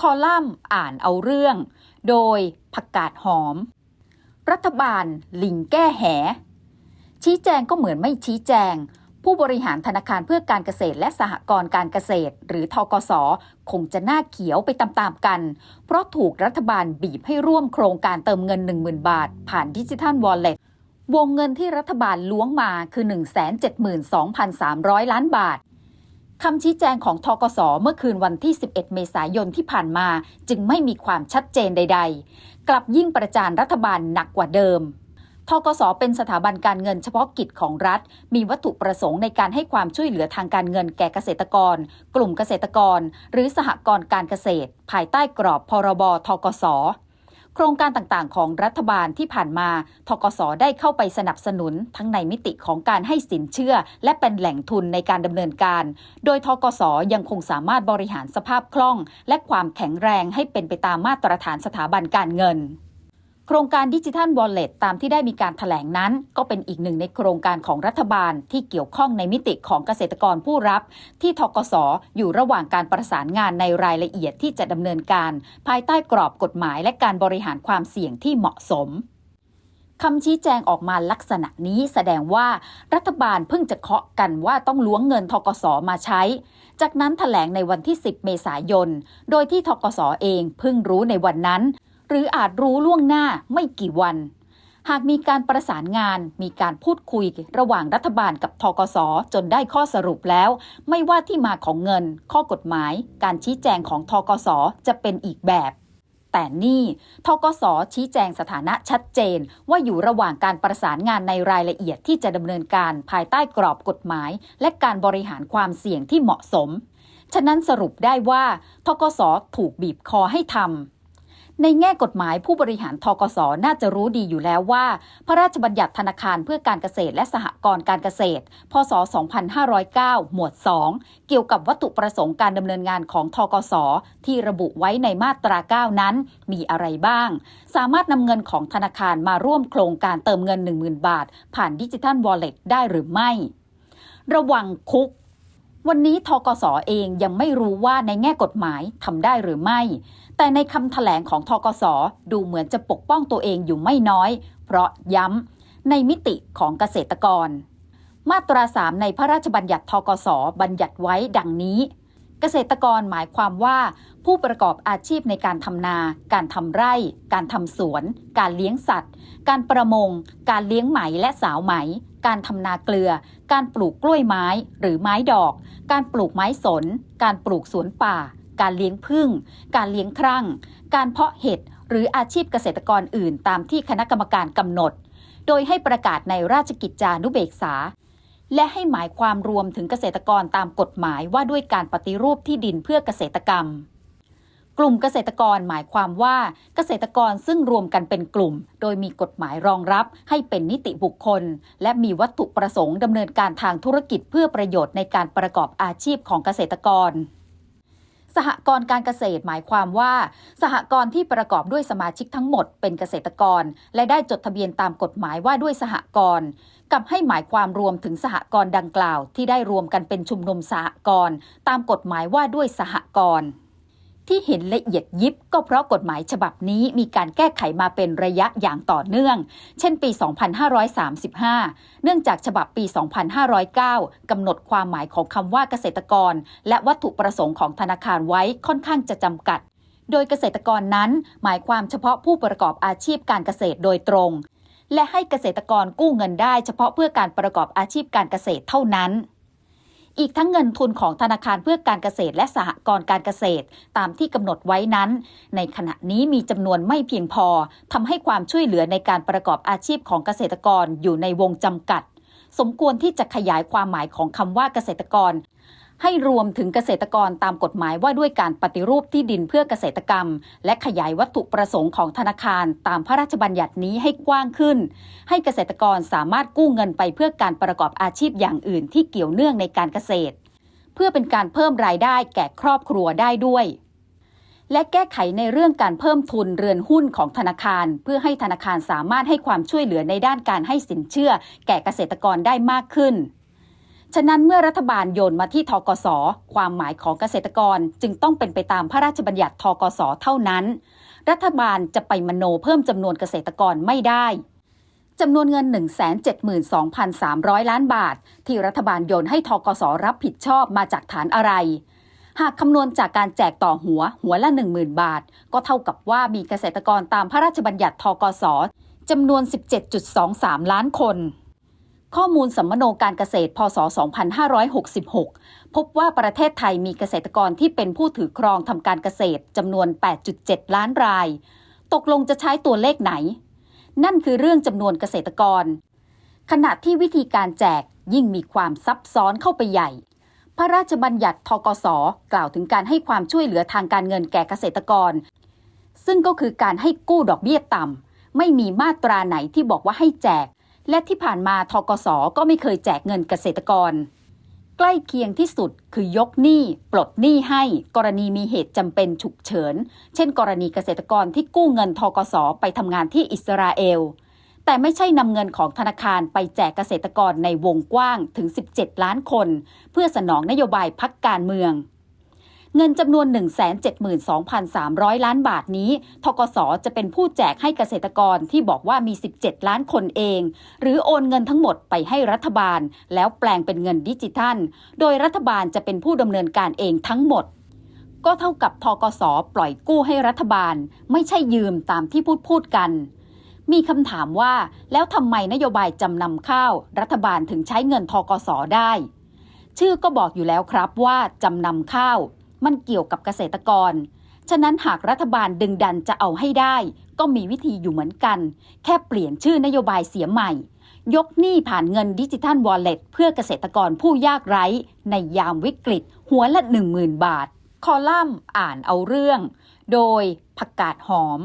คอลัมน์อ่านเอาเรื่อง โดยผักกาดหอม รัฐบาลลิงแก้แห ชี้แจงก็เหมือนไม่ชี้แจง ผู้บริหารธนาคารเพื่อการเกษตรและสหกรณ์การเกษตร หรือทกสคงจะหน้าเขียวไปตามๆกัน เพราะถูกรัฐบาลบีบให้ร่วมโครงการเติมเงิน 10,000 บาท ผ่านดิจิทัลวอลเล็ตวงเงินที่รัฐบาลล้วงมาคือ 172,300 ล้านบาท คำชี้แจงของทกสเมื่อคืนวันที่ 11 เมษายนที่ผ่านมา จึงไม่มีความชัดเจนใด ๆ กลับยิ่งประจานรัฐบาลหนักกว่าเดิมทกสเป็นสถาบันการเงินเฉพาะกิจของรัฐ มีวัตถุประสงค์ในการให้ความช่วยเหลือทางการเงินแก่เกษตรกร กลุ่มเกษตรกร หรือสหกรณ์การเกษตร ภายใต้กรอบพรบทกส โครงการต่างๆ ของรัฐบาลที่ผ่านมาทกสได้เข้าไปสนับสนุนทั้งในมิติของการให้สินเชื่อ และเป็นแหล่งทุนในการดำเนินการ โดยทกสยังคงสามารถบริหารสภาพคล่อง และความแข็งแรงให้เป็นไปตามมาตรฐานสถาบันการเงิน โครงการดิจิทัลวอลเล็ตตามที่ได้มีการถแถลงนั้น ก็เป็นอีกหนึ่งในโครงการของรัฐบาลที่เกี่ยวข้องในมิติของเกษตรกรผู้รับ ที่ทกสอยู่ระหว่างการประสานงานในรายละเอียดที่จะดำเนินการ ภายใต้กรอบกฎหมายและการบริหารความเสี่ยงที่เหมาะสมคำชี้แจงออกมาลักษณะนี้แสดงว่ารัฐบาลเพิ่งจะเคาะกันว่าต้องล้วงเงินทกสมาใช้ จากนั้นถแถลงในวันที่ 10 เมษายน โดยที่ทกสเองเพิ่งรู้ในวันนั้น หรืออาจรู้ล่วงหน้าไม่กี่วัน หากมีการประสานงาน มีการพูดคุยระหว่างรัฐบาลกับทกสจนได้ข้อสรุปแล้ว ไม่ว่าที่มาของเงิน ข้อกฎหมาย การชี้แจงของทกสจะเป็นอีกแบบแต่นี่ทกสชี้แจงสถานะชัดเจน ว่าอยู่ระหว่างการประสานงานในรายละเอียดที่จะดำเนินการภายใต้กรอบกฎหมาย และการบริหารความเสี่ยงที่เหมาะสม ฉะนั้นสรุปได้ว่าทกสถูกบีบคอให้ทำ ในแง่กฎหมายผู้บริหารทกสน่าจะรู้ดีอยู่แล้วว่า พระราชบัญญัติธนาคารเพื่อการเกษตรและสหกรณ์การเกษตร พศ 2509 หมวด 2 เกี่ยวกับวัตถุประสงค์การดำเนินงานของทกสที่ระบุไว้ในมาตรา 9 นั้น มีอะไรบ้าง สามารถนำเงินของธนาคารมาร่วมโครงการเติมเงิน 10,000 บาท ผ่านดิจิทัลวอลเล็ตได้หรือไม่ ระวังคุก วันนี้ทกสเองยังไม่รู้ว่าในแง่กฎหมายทำได้หรือไม่ แต่ในคำแถลงของทกสดูเหมือนจะปกป้องตัวเองอยู่ไม่น้อย เพราะย้ำในมิติของเกษตรกร มาตราสามในพระราชบัญญัติทกสบัญญัติไว้ดังนี้ เกษตรกรหมายความว่า ผู้ประกอบอาชีพในการทำนา การทำไร่ การทำสวน การเลี้ยงสัตว์ การประมง การเลี้ยงไหมและสาวไหม การทำนาเกลือ การปลูกกล้วยไม้หรือไม้ดอก การปลูกไม้สน การปลูกสวนป่า การเลี้ยงผึ้งการเลี้ยงครั่ง การเพาะเห็ดหรืออาชีพเกษตรกรอื่นตามที่คณะกรรมการกำหนด โดยให้ประกาศในราชกิจจานุเบกษา และให้หมายความรวมถึงเกษตรกรตามกฎหมายว่าด้วยการปฏิรูปที่ดินเพื่อเกษตรกรรม กลุ่มเกษตรกรหมายความว่าเกษตรกรซึ่งรวมกันเป็นกลุ่ม โดยมีกฎหมายรองรับให้เป็นนิติบุคคล และมีวัตถุประสงค์ดำเนินการทางธุรกิจเพื่อประโยชน์ในการประกอบอาชีพของเกษตรกร สหกรณ์การเกษตรหมายความว่า สหกรณ์ที่ประกอบด้วยสมาชิกทั้งหมดเป็นเกษตรกร และได้จดทะเบียนตามกฎหมายว่าด้วยสหกรณ์กับให้หมายความรวมถึงสหกรณ์ดังกล่าว ที่ได้รวมกันเป็นชุมนุมสหกรณ์ตามกฎหมายว่าด้วยสหกรณ์ ที่เห็นละเอียดยิบก็เพราะกฎหมายฉบับนี้มีการแก้ไขมาเป็นระยะอย่างต่อเนื่อง เช่นปี 2535 เนื่องจากฉบับปี 2509 กำหนดความหมายของคำว่าเกษตรกร และวัตถุประสงค์ของธนาคารไว้ค่อนข้างจะจำกัด โดยเกษตรกรนั้น หมายความเฉพาะผู้ประกอบอาชีพการเกษตรโดยตรง และให้เกษตรกรกู้เงินได้เฉพาะเพื่อการประกอบอาชีพการเกษตรเท่านั้น อีกทั้งเงินทุนของธนาคารเพื่อการเกษตรและสหกรณ์การเกษตร ตามที่กำหนดไว้นั้น ในขณะนี้มีจำนวนไม่เพียงพอทำให้ความช่วยเหลือในการประกอบอาชีพของเกษตรกรอยู่ในวงจำกัด สมควรที่จะขยายความหมายของคำว่าเกษตรกร ให้รวมถึงเกษตรกรตามกฎหมายว่าด้วยการปฏิรูปที่ดินเพื่อเกษตรกรรม และขยายวัตถุประสงค์ของธนาคารตามพระราชบัญญัตินี้ให้กว้างขึ้น ให้เกษตรกรสามารถกู้เงินไปเพื่อการประกอบอาชีพอย่างอื่นที่เกี่ยวเนื่องในการเกษตร เพื่อเป็นการเพิ่มรายได้แก่ครอบครัวได้ด้วยและแก้ไขในเรื่องการเพิ่มทุนเรือนหุ้นของธนาคาร เพื่อให้ธนาคารสามารถให้ความช่วยเหลือในด้านการให้สินเชื่อ แก่เกษตรกรได้มากขึ้น ฉะนั้นเมื่อรัฐบาลโยนมาที่ทกส ความหมายของเกษตรกรจึงต้องเป็นไปตามพระราชบัญญัติทกส เท่านั้น รัฐบาลจะไปมโนเพิ่มจำนวนเกษตรกรไม่ได้จำนวนเงิน 172,300 ล้านบาท ที่รัฐบาลโยนให้ทกสรับผิดชอบมาจากฐานอะไร หากคำนวณจากการแจกต่อหัวหัวละ 10,000 บาท ก็เท่ากับว่ามีเกษตรกรตามพระราชบัญญัติทกสจำนวน 17.23 ล้านคน ข้อมูลสัมมโนการเกษตร พศ 2566 พบว่าประเทศไทยมีเกษตรกรที่เป็นผู้ถือครองทำการเกษตรจำนวน 8.7 ล้านราย ตกลงจะใช้ตัวเลขไหน นั่นคือเรื่องจำนวนเกษตรกร ขณะที่วิธีการแจกยิ่งมีความซับซ้อนเข้าไปใหญ่ พระราชบัญญัติทกสกล่าวถึงการให้ความช่วยเหลือทางการเงินแก่เกษตรกร ซึ่งก็คือการให้กู้ดอกเบี้ยต่ำไม่มีมาตราไหนที่บอกว่าให้แจก และที่ผ่านมาทกสก็ไม่เคยแจกเงินเกษตรกร ใกล้เคียงที่สุดคือยกหนี้ปลดหนี้ให้กรณีมีเหตุจำเป็นฉุกเฉิน เช่น กรณีเกษตรกรที่กู้เงินทกสไปทำงานที่อิสราเอล แต่ไม่ใช่นำเงินของธนาคารไปแจกเกษตรกรในวงกว้างถึง 17 ล้านคน เพื่อสนองนโยบายพักการเมือง เงินจำนวน 172,300 ล้านบาทนี้ ทกสจะเป็นผู้แจกให้เกษตรกรที่บอกว่ามี 17 ล้านคนเอง หรือโอนเงินทั้งหมดไปให้รัฐบาล แล้วแปลงเป็นเงินดิจิทัล โดยรัฐบาลจะเป็นผู้ดำเนินการเองทั้งหมดก็เท่ากับทกสปล่อยกู้ให้รัฐบาล ไม่ใช่ยืมตามที่พูดพูดกัน มีคำถามว่า แล้วทำไมนโยบายจำนำข้าว รัฐบาลถึงใช้เงินทกสได้ ชื่อก็บอกอยู่แล้วครับว่าจำนำข้าว มันเกี่ยวกับเกษตรกร ฉะนั้นหากรัฐบาลดึงดันจะเอาให้ได้ ก็มีวิธีอยู่เหมือนกัน แค่เปลี่ยนชื่อนโยบายเสียใหม่ ยกหนี้ผ่านเงินดิจิทัลวอลเล็ตเพื่อเกษตรกรผู้ยากไร้ ในยามวิกฤต หัวละ 10,000 บาท คอลัมน์อ่านเอาเรื่อง โดยผักกาดหอม